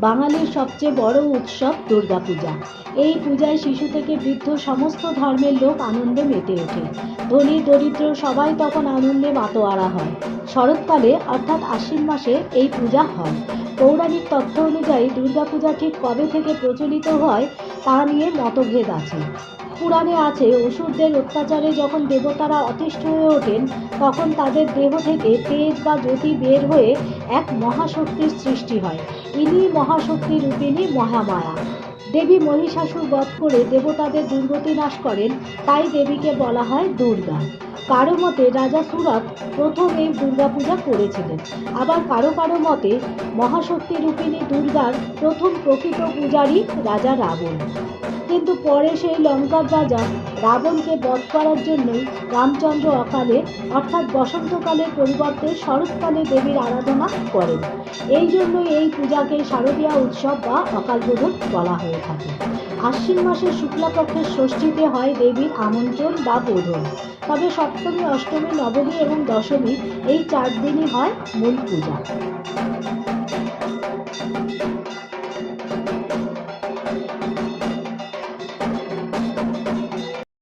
বাঙালির সবচেয়ে বড় উৎসব দুর্গাপূজা। এই পূজায় শিশু থেকে বৃদ্ধ সমস্ত ধর্মের লোক আনন্দে মেতে ওঠে। ধনী, দরিদ্র সবাই তখন আনন্দে মাতোয়ারা হয়। শরৎকালে, অর্থাৎ আশ্বিন মাসে, এই পূজা হয়। পৌরাণিক তথ্য অনুযায়ী দুর্গাপূজা ঠিক কবে থেকে প্রচলিত হয় তা নিয়ে মতভেদ আছে। পুরাণে আছে, অসুরদের অত্যাচারে যখন দেবতারা অতিষ্ঠ হয়ে ওঠেন, তখন তাদের দেহ থেকে তেজ বা জ্যোতি বের হয়ে এক মহাশক্তির সৃষ্টি হয়। ইনি মহাশক্তি রূপিণী মহামায়া। দেবী মহিষাসুর বধ করে দেবতাদের দুর্গতি নাশ করেন, তাই দেবীকে বলা হয় দুর্গা। কারও মতে রাজা সুরত প্রথম এই দুর্গাপূজা করেছিলেন। আবার কারও কারও মতে মহাশক্তি রূপিণী দুর্গার প্রথম প্রকৃত পূজারী রাজা রাবণ। কিন্তু পরে সেই লঙ্কার রাজা রাবণকে বধ করার জন্যই রামচন্দ্র অকালে, অর্থাৎ বসন্তকালের পরিবর্তে শরৎকালে দেবীর আরাধনা করেন। এই জন্যই এই পূজাকে শারদীয়া উৎসব বা অকাল অকালবোধন বলা হয়ে থাকে। আশ্বিন মাসের শুক্লাপক্ষের ষষ্ঠীতে হয় দেবীর আমন্ত্রণ বা বোধন। তবে সপ্তমী, অষ্টমী, নবমী এবং দশমী এই চার দিনই হয় মূল পূজা।